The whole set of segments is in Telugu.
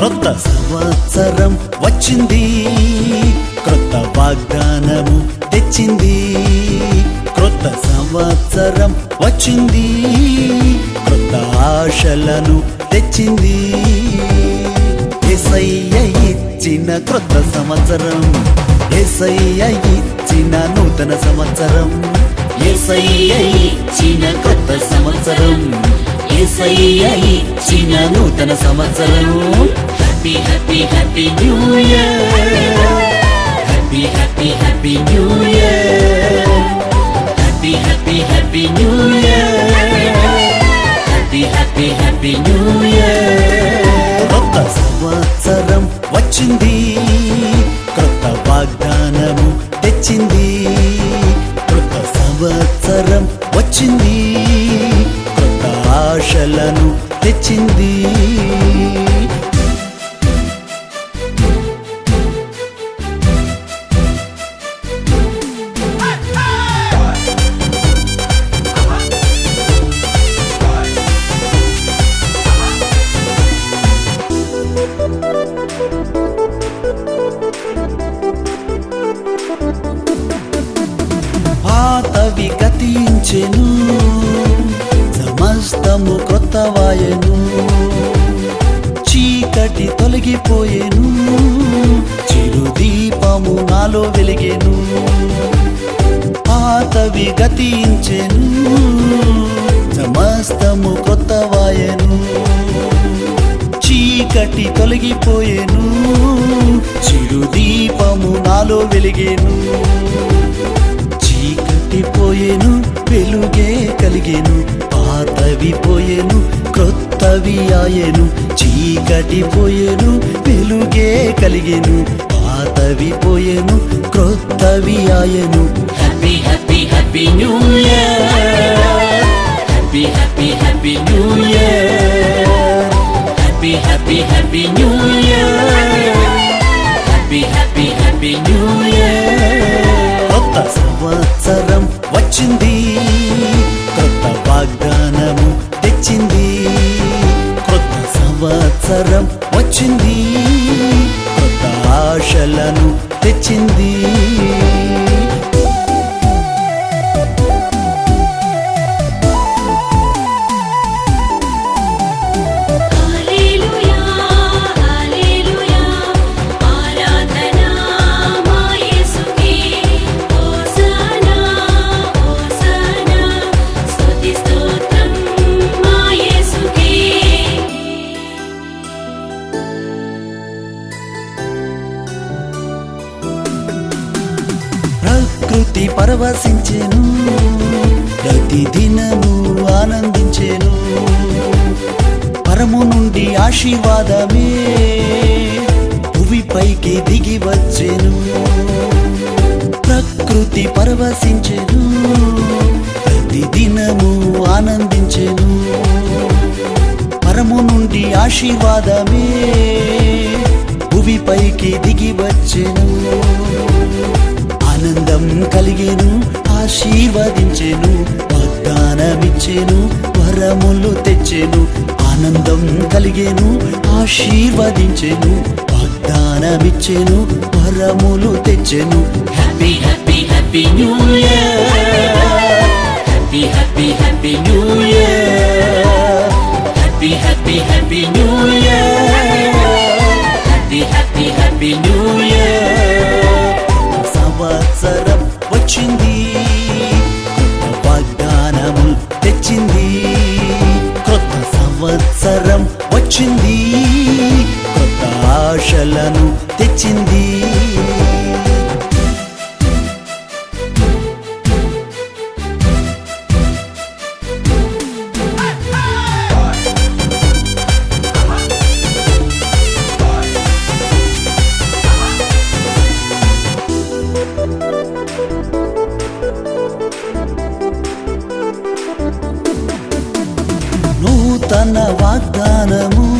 క్రొత్త సంవత్సరం వచ్చింది. క్రొత్త వాగ్దానము తెచ్చింది. క్రొత్త సంవత్సరం వచ్చింది. క్రొత్త ఆశలను తెచ్చింది. ఎసయ్య ఇచ్చిన క్రొత్త సంవత్సరం. ఎసయ్య ఇచ్చిన నూతన సంవత్సరం. ఎసయ్య ఇచ్చిన క్రొత్త సంవత్సరం. ఎసయ్య ఇచ్చిన నూతన సంవత్సరం happy happy happy new year happy happy happy new year happy happy happy new year happy happy happy new year తెచ్చింది. క్రొత్తవాయను చీకటి తొలగిపోయేను. చిరు దీపము నాలో వెలిగేను. పాతవి గతించెను. సమస్తము క్రొత్తవాయను. చీకటి తొలగిపోయేను. చిరు దీపము నాలో వెలిగేను. పోయెను వెలుగే కలిగెను పాతవి పోయెను క్రొత్తవి ఆయెను చీకటి పోయెను వెలుగే కలిగెను పాతవి పోయెను క్రొత్తవి ఆయెను. Happy happy happy new year happy happy happy new year happy happy happy new year వచ్చింది కొత్త ఆశలను తెచ్చింది. పరవశించెను. ప్రతి దినము ఆనందించెను. పరము నుండి ఆశీర్వాదమే భూమిపైకి దిగి వచ్చెను. ప్రకృతి పరవశించెను. ప్రతిదినము ఆనందించెను. పరము నుండి ఆశీర్వాదమే భూమిపైకి దిగి వచ్చెను. కలిగేను ఆశీర్వదించెను వాగ్దానమిచ్చెను వరములు తెచ్చెను ఆనందం కలిగేను ఆశీర్వదించెను వాగ్దానమిచ్చెను వరములు తెచ్చెను. Happy happy happy new year happy happy happy new year happy happy happy new year happy happy happy new year ఆశలను తెచ్చింది. నూతన వాగ్దానము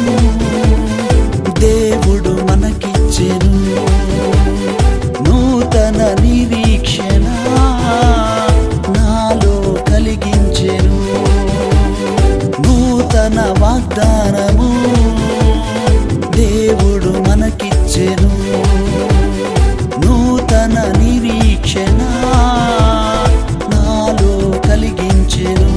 వాగ్దానము. దేవుడు మనకిచ్చెను. నూతన నిరీక్షణ నాలో కలిగించెను.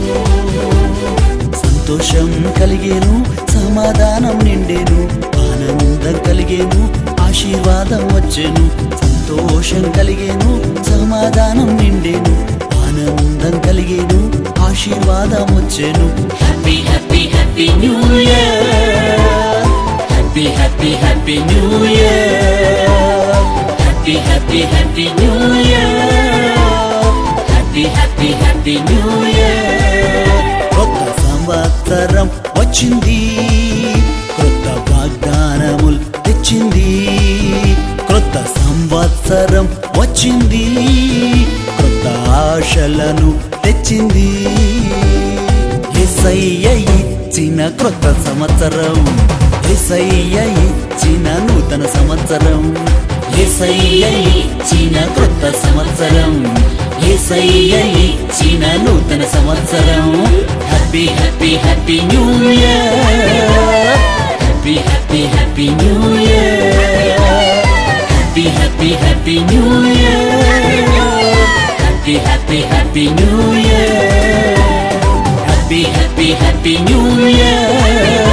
సంతోషం కలిగేను సమాధానం నిండేను ఆనందం కలిగేను ఆశీర్వాదం వచ్చెను. సంతోషం కలిగేను సమాధానం నిండేను ఆనందం కలిగేను ఆశీర్వాదం వచ్చెను. happy, happy new year. Happy, happy, happy new year. Happy, happy, happy new year. కొత్త సంవత్సరం వచ్చింది కొత్త వాగ్దానములు తెచ్చింది కొత్త సంవత్సరం వచ్చింది కొత్త ఆశలను తెచ్చింది ఎస్ఐ ఇచ్చిన కొత్త సంవత్సరం ఎసయ్య ఇచ్చిన నూతన సంవత్సరం. ఎసయ్య ఇచ్చిన కొత్త సంవత్సరం. ఎసయ్య ఇచ్చిన నూతన సంవత్సరం. Happy happy happy new year happy happy happy new year happy happy happy new year happy happy happy new year happy happy happy new year